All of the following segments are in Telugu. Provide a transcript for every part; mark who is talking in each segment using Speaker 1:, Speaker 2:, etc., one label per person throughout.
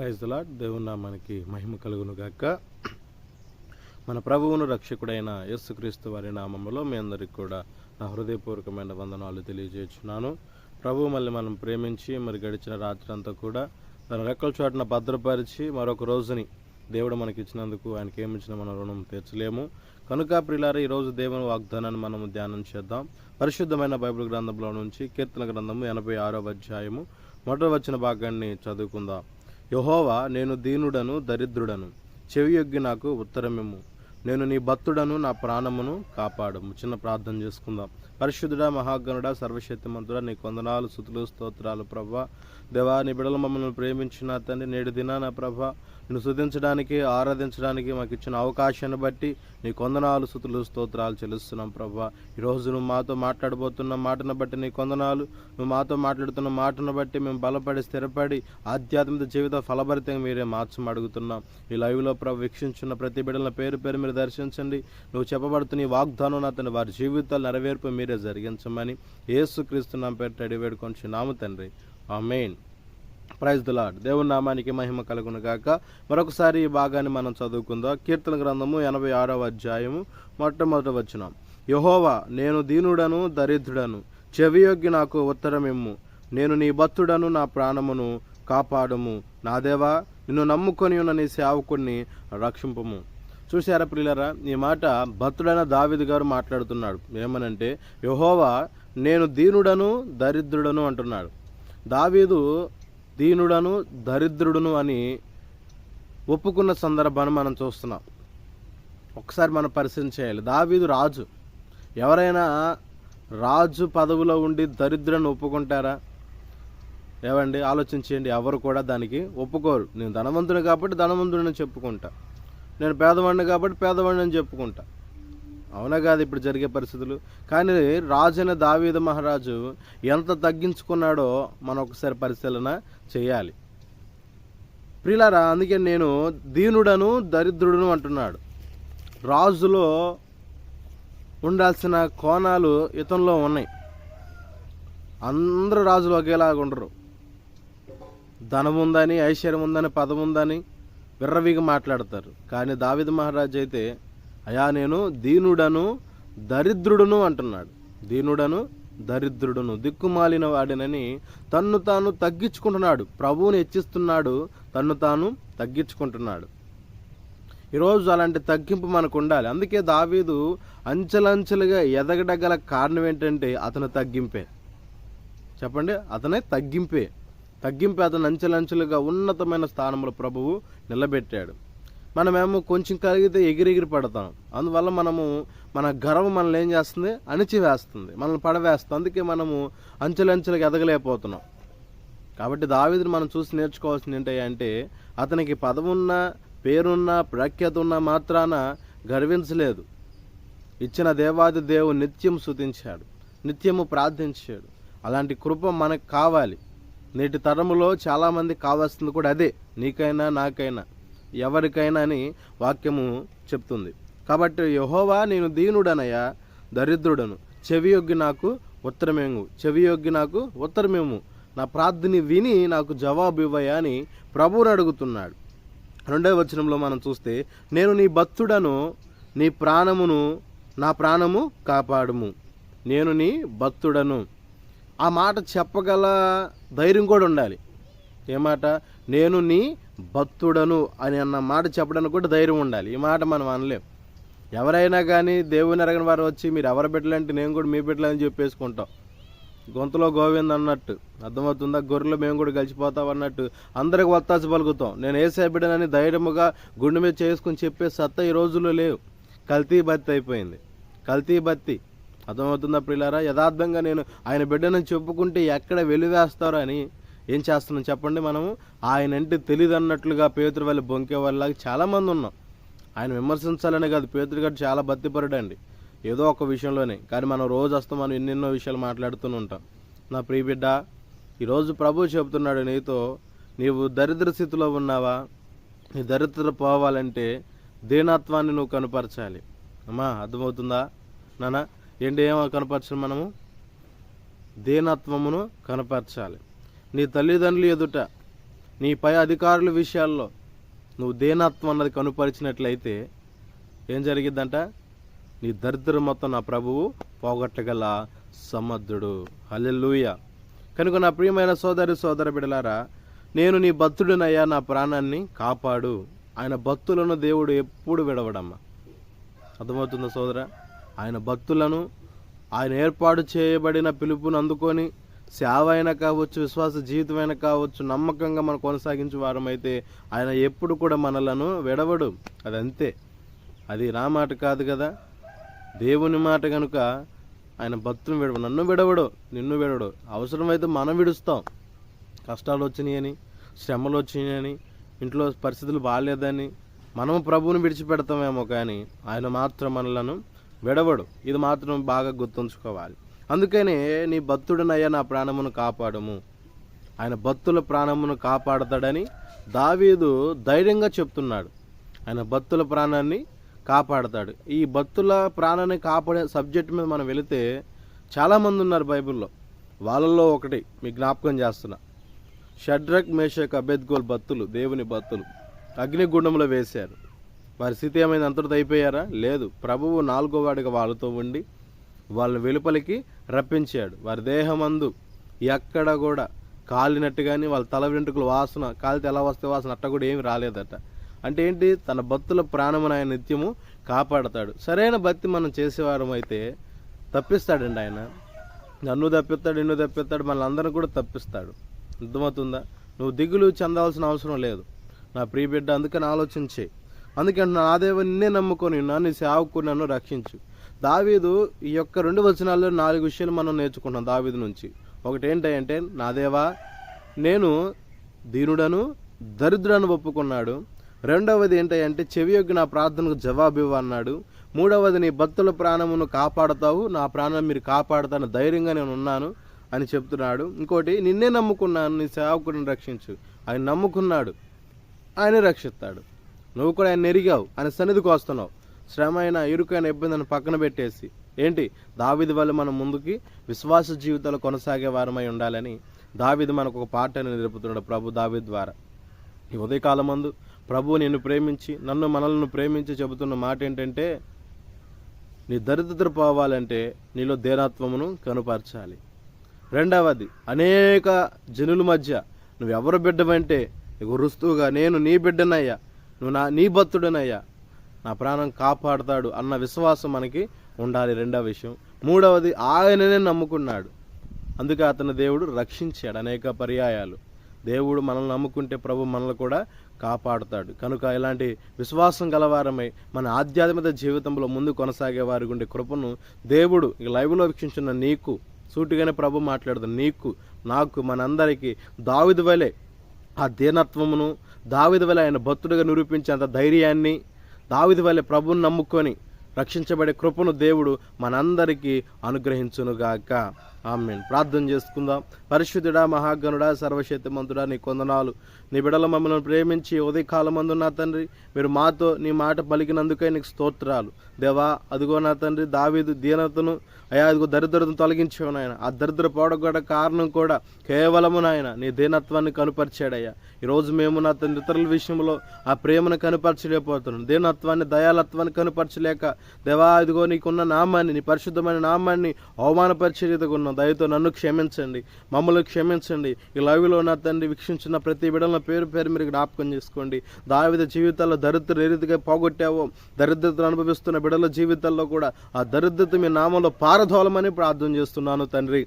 Speaker 1: ప్రైజ్లా దేవుని మనకి మహిమ కలుగును గాక. మన ప్రభువును రక్షకుడైన యేసుక్రీస్తు వారి నామంలో మీ అందరికి కూడా నా హృదయపూర్వకమైన వందనాలు తెలియజేస్తున్నాను. ప్రభువు మళ్ళీ మనం ప్రేమించి మరి గడిచిన రాత్రి అంతా కూడా తన రెక్కల చోటున భద్రపరిచి మరొక రోజుని దేవుడు మనకి ఇచ్చినందుకు ఆయనకి ఏమిచ్చిన మన రుణం తీర్చలేము. కనుక ప్రిలార ఈరోజు దేవుని వాగ్దానాన్ని మనము ధ్యానం చేద్దాం. పరిశుద్ధమైన బైబిల్ గ్రంథంలో నుంచి కీర్తన గ్రంథము ఎనభై ఆరో అధ్యాయము. మొదటి వచ్చిన భాగాన్ని చదువుకుందాం. యహోవా నేను దీనుడను దరిద్రుడను. చెవియొగ్గి నాకు ఉత్తరమిమ్ము. నేను నీ భక్తుడను నా ప్రాణమును కాపాడము. చిన్న ప్రార్థన చేసుకుందాం. పరిశుద్ధుడా మహాగణుడ సర్వశక్తిమంతుడా నీ కొందనాలు సుతులు స్తోత్రాలు ప్రభా. దేవా నీ బిడల మమ్మల్ని ప్రేమించిన తండ్రి నేడు దినాన ప్రభ. నిన్ను శుద్ధించడానికి ఆరాధించడానికి మాకు ఇచ్చిన అవకాశాన్ని బట్టి నీ కొందనాలు సుతులు స్తోత్రాలు చెల్లిస్తున్నాం ప్రభా. ఈరోజు నువ్వు మాతో మాట్లాడబోతున్న మాటను బట్టి నీ కొందనాలు నువ్వు మాతో మాట్లాడుతున్న మాటను బట్టి మేము బలపడి స్థిరపడి ఆధ్యాత్మిక జీవిత ఫలభరితంగా మీరే మార్చం అడుగుతున్నాం. ఈ లైవ్లో ప్రభు వీక్షించున్న ప్రతి బిడ్డల పేరు పేరు మీరు దర్శించండి. నువ్వు చెప్పబడుతున్న ఈ వాగ్దానం అతని వారి జీవితాలు నెరవేర్పు మీరే జరిగించమని ఏసుక్రీస్తు నా పేరు అడివేడుకొని నాము తండ్రి. ఆమెన్. ప్రైజ్ ద లాడ్ దేవుని నామానికి మహిమ కలుగును గాక మరొకసారి ఈ భాగాన్ని మనం చదువుకుందాం. కీర్తన గ్రంథము ఎనభై ఆరవ అధ్యాయము మొట్టమొదటి వచ్చినాం యహోవా నేను దీనుడను దరిద్రుడను. చెవియొగ్గి నాకు ఉత్తరమిమ్ము నేను నీ భక్తుడను నా ప్రాణమును కాపాడము. నా దేవా నిన్ను నమ్ముకొని ఉన్న నీ సేవకుడిని రక్షింపము. చూశారా ప్రియులరా ఈ మాట భక్తుడైన దావిద్ గారు మాట్లాడుతున్నాడు. ఏమనంటే యహోవా నేను దీనుడను దరిద్రుడను అంటున్నాడు. దావీదు దీనుడను దరిద్రుడును అని ఒప్పుకున్న సందర్భాన్ని మనం చూస్తున్నాం. ఒకసారి మనం పరిశీలన చేయాలి. దావీదు రాజు. ఎవరైనా రాజు పదవిలో ఉండి దరిద్రుని ఒప్పుకుంటారా? ఏవండి? ఆలోచించేయండి. ఎవరు కూడా దానికి ఒప్పుకోరు. నేను ధనవంతుని కాబట్టి ధనవంతుడిని చెప్పుకుంటా. నేను పేదవాడిని కాబట్టి పేదవాడిని అని చెప్పుకుంటా. అవునా కాదు ఇప్పుడు జరిగే పరిస్థితులు? కానీ రాజైన దావీద మహారాజు ఎంత తగ్గించుకున్నాడో మనం ఒకసారి పరిశీలన చేయాలి. ప్రిలారా అందుకే నేను దీనుడను దరిద్రుడును అంటున్నాడు. రాజులో ఉండాల్సిన కోణాలు ఇతంలో ఉన్నాయి. అందరూ రాజులు ఒకేలాగా ఉండరు. ధనం ఉందని ఐశ్వర్యం ఉందని పదం ఉందని విర్రవిగా మాట్లాడతారు. కానీ దావిద మహారాజు అయితే అయా నేను దీనుడను దరిద్రుడును అంటున్నాడు. దీనుడను దరిద్రుడును దిక్కుమాలిన వాడినని తన్ను తాను తగ్గించుకుంటున్నాడు. ప్రభువుని హెచ్చిస్తున్నాడు తన్ను తాను తగ్గించుకుంటున్నాడు. ఈరోజు అలాంటి తగ్గింపు మనకు ఉండాలి. అందుకే దావీదు అంచెలంచెలుగా ఎదగడగల కారణం ఏంటంటే అతను తగ్గింపే. చెప్పండి? అతనే తగ్గింపే. తగ్గింపే అతను అంచెలంచెలుగా ఉన్నతమైన స్థానంలో ప్రభువు నిలబెట్టాడు. మనమేమో కొంచెం కలిగితే ఎగిరెగిరి పడతాం. అందువల్ల మనము మన గర్వం మనల్ని ఏం చేస్తుంది? అణిచివేస్తుంది. మనల్ని పడవేస్తుంది. అందుకే మనము అంచెలంచెలకు ఎదగలేకపోతున్నాం. కాబట్టి దావిదిని మనం చూసి నేర్చుకోవాల్సింది ఏంటంటే అతనికి పదవున్న పేరున్న ప్రఖ్యాత ఉన్న మాత్రాన గర్వించలేదు. ఇచ్చిన దేవాది దేవుడు నిత్యం శుతించాడు నిత్యము ప్రార్థించాడు. అలాంటి కృప మనకు కావాలి. నేటి తరములో చాలామంది కావాల్సింది కూడా అదే. నీకైనా నాకైనా. ఎవరికైనా అని వాక్యము చెప్తుంది. కాబట్టి యహోవా నేను దీనుడనయ్యా దరిద్రుడను. చెవియొగ్గి నాకు ఉత్తరమేము చెవియొగ్గి నాకు ఉత్తరమేము. నా ప్రార్థని విని నాకు జవాబు ఇవ్వయా అని ప్రభువుని అడుగుతున్నాడు. రెండవ వచనంలో మనం చూస్తే నేను నీ భక్తుడను నీ ప్రాణమును నా ప్రాణము కాపాడుము. నేను నీ భక్తుడను. ఆ మాట చెప్పగల ధైర్యం కూడా ఉండాలి. ఏ మాట? నేను నీ భక్తుడను అని అన్న మాట చెప్పడానికి కూడా ధైర్యం ఉండాలి. ఈ మాట మనం అనలేం. ఎవరైనా కానీ దేవుని ఎరగని వారు వచ్చి మీరు ఎవరి బిడ్డలంటే నేను కూడా మీ పెట్టలేదని చెప్పేసుకుంటాం. గొంతులో గోవింద్ అన్నట్టు అర్థమవుతుందా? గొర్రెలు మేము కూడా కలిసిపోతాం అన్నట్టు అందరికి వత్తాసి పలుకుతాం. నేను ఏసే బిడ్డనని ధైర్యముగా గుండె మీద చేసుకుని చెప్పే సత్తా ఈ రోజుల్లో లేవు. కల్తీ బత్తి అయిపోయింది. కల్తీ బత్తి అర్థమవుతుందా ప్రియులారా? యథార్థంగా నేను ఆయన బిడ్డను చెప్పుకుంటే ఎక్కడ వెలివేస్తారో అని ఏం చేస్తున్నాం చెప్పండి మనము? ఆయన అంటే తెలియదు అన్నట్లుగా పేతురు వాళ్ళు బొంకే వాళ్ళలాగా చాలామంది ఉన్నాం. ఆయన విమర్శించాలనే కాదు పేతురు గారు చాలా బత్తిపరుడు అండి ఏదో ఒక విషయంలోనే. కానీ మనం రోజు వస్తాం మనం ఎన్నెన్నో విషయాలు మాట్లాడుతూనే ఉంటాం. నా ప్రియ బిడ్డ ఈరోజు ప్రభు చెబుతున్నాడు నీతో నీవు దరిద్ర స్థితిలో ఉన్నావా? నీ దరిద్ర పోవాలంటే దీనత్వాన్ని నువ్వు కనపరచాలి. అమ్మా అర్థమవుతుందా? నాన్న ఏంటి ఏమో కనపరచాలి మనము? దీనత్వమును కనపరచాలి. నీ తల్లిదండ్రులు ఎదుట నీ పై అధికారుల విషయాల్లో నువ్వు దేనత్వం అన్నది కనుపరిచినట్లయితే ఏం జరిగిద్దంట? నీ దరిద్రం మొత్తం నా ప్రభువు పోగొట్టగల సమర్థుడు. హల్లెలూయ. కనుక నా ప్రియమైన సోదరి సోదర బిడలారా నేను నీ భక్తుడినయ్యా నా ప్రాణాన్ని కాపాడు. ఆయన భక్తులను దేవుడు ఎప్పుడు విడవడమ్మా. అర్థమవుతుందా సోదర? ఆయన భక్తులను ఆయన ఏర్పాటు చేయబడిన పిలుపును అందుకొని సేవ అయినా కావచ్చు విశ్వాస జీవితమైనా కావచ్చు నమ్మకంగా మనం కొనసాగించే వారమైతే ఆయన ఎప్పుడు కూడా మనలను విడవడు. అది అంతే అది నా మాట కాదు కదా. దేవుని మాట కనుక ఆయన భక్తుని విడవ నన్ను విడవడు నిన్ను విడవడు. అవసరమైతే మనం విడుస్తాం. కష్టాలు వచ్చినాయని శ్రమలు వచ్చినాయని ఇంట్లో పరిస్థితులు బాగాలేదని మనం ప్రభువుని విడిచిపెడతామేమో కానీ ఆయన మాత్రం మనలను విడవడు. ఇది మాత్రం బాగా గుర్తుంచుకోవాలి. అందుకనే నీ భక్తుడనయ్యా నా ప్రాణమును కాపాడము. ఆయన భక్తుల ప్రాణమును కాపాడతాడని దావీదు ధైర్యంగా చెప్తున్నాడు. ఆయన భక్తుల ప్రాణాన్ని కాపాడతాడు. ఈ భక్తుల ప్రాణాన్ని కాపాడే సబ్జెక్ట్ మీద మనం వెళితే చాలామంది ఉన్నారు బైబిల్లో. వాళ్ళల్లో ఒకటి మీ జ్ఞాపకం చేస్తున్నా. షడ్రక్ మేషక్ అబెద్గోల్ భక్తులు దేవుని భక్తులు అగ్నిగుండంలో వేశారు. వారి స్థితి ఏమైంది? అంతటితో అయిపోయారా? లేదు. ప్రభువు నాలుగో వాడిగా వాళ్ళతో ఉండి వాళ్ళని వెలుపలికి రప్పించాడు. వారి దేహమందు ఎక్కడ కూడా కాలినట్టు కానీ వాళ్ళ తల వెంట్రుకలు వాసన కాలితే ఎలా వస్తే వాసన అట్ట కూడా ఏమి రాలేదట. అంటే ఏంటి? తన భక్తుల ప్రాణమును ఆయన నిత్యము కాపాడతాడు. సరైన భక్తి మనం చేసేవారం అయితే తప్పిస్తాడండి ఆయన. నన్ను తప్పిస్తాడు నిన్ను తప్పిస్తాడు మన అందరం కూడా తప్పిస్తాడు. అర్థమవుతుందా? నువ్వు దిగులు చెందాల్సిన అవసరం లేదు. నా ప్రియ బిడ్డ అందుకని ఆలోచించే. అందుకని నా దేవ నిన్నే నమ్ముకొని నన్ను నీ సేవకు నన్ను రక్షించు. దావీదు ఈ యొక్క రెండు వచనాల్లో నాలుగు విషయాలు మనం నేర్చుకుంటాం దావీదు నుంచి. ఒకటి ఏంటంటే నా దేవా నేను దీనుడను దరిద్రుడను ఒప్పుకున్నాడు. రెండవది ఏంటంటే చెవి యొక్క నా ప్రార్థనకు జవాబు అన్నాడు. మూడవది నీ భక్తుల ప్రాణమును కాపాడతావు నా ప్రాణం మీరు కాపాడతాను ధైర్యంగా నేను ఉన్నాను అని చెప్తున్నాడు. ఇంకోటి నిన్నే నమ్ముకున్నాను నీ సేవకుడిని రక్షించు. ఆయన నమ్ముకున్నాడు ఆయన రక్షిస్తాడు. నువ్వు కూడా ఆయన ఎరిగావు ఆయన సన్నిధికి వస్తున్నావు. శ్రమ అయినా ఇరుకైన ఇబ్బందిని పక్కన పెట్టేసి ఏంటి? దావిది వల్ల మనం ముందుకి విశ్వాస జీవితాలు కొనసాగే వారమై ఉండాలని దావిది మనకు ఒక పాటని నిలుపుతున్నాడు ప్రభు దావిద్ ద్వారా. ఈ ఉదయకాలం మందు ప్రభువు నిన్ను ప్రేమించి నన్ను మనల్ని ప్రేమించి చెబుతున్న మాట ఏంటంటే నీ దరిద్ర పోవాలంటే నీలో దేనత్వమును కనుపరచాలి. రెండవది అనేక జనుల మధ్య నువ్వు ఎవరు బిడ్డవంటే ఇక రుస్తువుగా నేను నీ బిడ్డనయ్యా నువ్వు నా నీ భక్తుడనయ్యా నా ప్రాణం కాపాడుతాడు అన్న విశ్వాసం మనకి ఉండాలి రెండవ విషయం. మూడవది ఆయననే నమ్ముకున్నాడు. అందుకే అతను దేవుడు రక్షించాడు అనేక పర్యాయాలు. దేవుడు మనల్ని నమ్ముకుంటే ప్రభు మనల్ని కూడా కాపాడుతాడు. కనుక ఇలాంటి విశ్వాసం గలవారమై మన ఆధ్యాత్మిక జీవితంలో ముందు కొనసాగే వారి గుండె కృపను దేవుడు ఇక లైవ్లో వీక్షించిన నీకు సూటిగానే ప్రభు మాట్లాడుతుంది నీకు నాకు మనందరికీ దావిది వలె ఆ దీనత్వమును దావిది వలె ఆయన భక్తుడిగా నిరూపించేంత ధైర్యాన్ని దావిది వల్లే ప్రభుని నమ్ముకొని రక్షించబడే కృపను దేవుడు మనందరికీ అనుగ్రహించునుగాక. ఆమెన్. ప్రార్థన చేసుకుందాం. పరిశుద్ధుడా మహాగణుడా సర్వశక్తిమంతుడా నీ కొందనాలు. నీ బిడల మమ్మల్ని ప్రేమించి ఉదయకాలమందు నా తండ్రి మీరు మాతో నీ మాట పలికినందుకే నీకు స్తోత్రాలు. దేవా అదిగో నా తండ్రి దావీదు దీనతను అయా అదిగో దరిద్రతను తొలగించావు నాయన. ఆ దరిద్ర పోవడం కారణం కూడా కేవలము నాయన నీ దీనత్వాన్ని కనుపరిచాడయ్యా. ఈరోజు మేము నా తండ్రి ఇతరుల విషయంలో ఆ ప్రేమను కనుపరచలేకపోతున్నాం. దీనత్వాన్ని దయాలత్వాన్ని కనుపరచలేక దేవా ఇదిగో నీకున్న నామాన్ని నీ పరిశుద్ధమైన నామాన్ని అవమానపరిచేదిగా ఉన్నాం దయతో నన్ను క్షమించండి. మమ్మల్ని క్షమించండి. ఈ లైవ్లో నా తండ్రి వీక్షించిన ప్రతి బిడల పేరు పేరు మీరు జ్ఞాపకం చేసుకోండి. దావిద జీవితాల్లో దరిద్ర రీతిగా పోగొట్టావో దరిద్రతను అనుభవిస్తున్న బిడల జీవితాల్లో కూడా ఆ దరిద్రత మీ నామంలో పారదోలమని ప్రార్థన చేస్తున్నాను తండ్రి.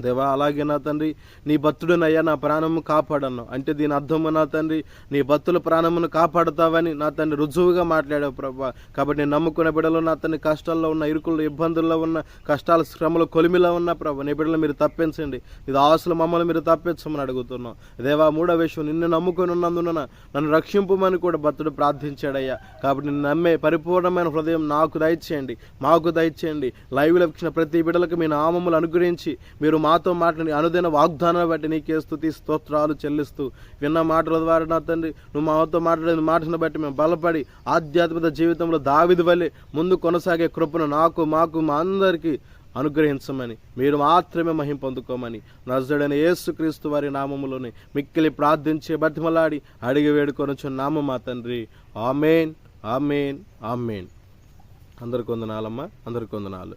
Speaker 1: దేవా అలాగే నా తండ్రి నీ భక్తుడినయ్యా నా ప్రాణము కాపాడను. అంటే దీని అర్థము నా తండ్రి నీ భక్తుల ప్రాణమును కాపాడుతావని నా తండ్రి రుజువుగా మాట్లాడావు ప్రభా. కాబట్టి నేను నమ్ముకున్న బిడ్డలో నా తండ్రి కష్టాల్లో ఉన్న ఇరుకుల్లో ఇబ్బందుల్లో ఉన్న కష్టాల శ్రమలు కొలిమిలో ఉన్న ప్రభా. నీ బిడ్డలు మీరు తప్పించండి. ఇది ఆశలు మమ్మల్ని మీరు తప్పించమని అడుగుతున్నాం. దేవా మూడో విషయం నిన్ను నమ్ముకొని ఉన్నందున నన్ను రక్షింపమని కూడా భక్తుడు ప్రార్థించాడయ్యా. కాబట్టి నిన్ను నమ్మే పరిపూర్ణమైన హృదయం నాకు దయచేయండి. మాకు దయచేయండి. లైవ్ ఇచ్చిన ప్రతి బిడ్డలకు మీ నామములు అనుగ్రహించి మీరు మా మాతో మాట్లాడి అనుదిన వాగ్దానాన్ని బట్టి నీకే స్థుతి స్తోత్రాలు చెల్లిస్తూ విన్న మాటల ద్వారా నా తండ్రి నువ్వు మాతో మాట్లాడిన మాటను బట్టి మేము బలపడి ఆధ్యాత్మిక జీవితంలో దావిది వల్లే ముందు కొనసాగే కృపను నాకు మాకు మా అందరికీ అనుగ్రహించమని మీరు మాత్రమే మహింపొందుకోమని నజడైన యేసుక్రీస్తు వారి నామములోని మిక్కిలి ప్రార్థించే బతిమలాడి అడిగి వేడుకొనొచ్చు నామ మా తండ్రి. Amen amen amen. అందరికొందనాలమ్మా
Speaker 2: అందరికొందనాలు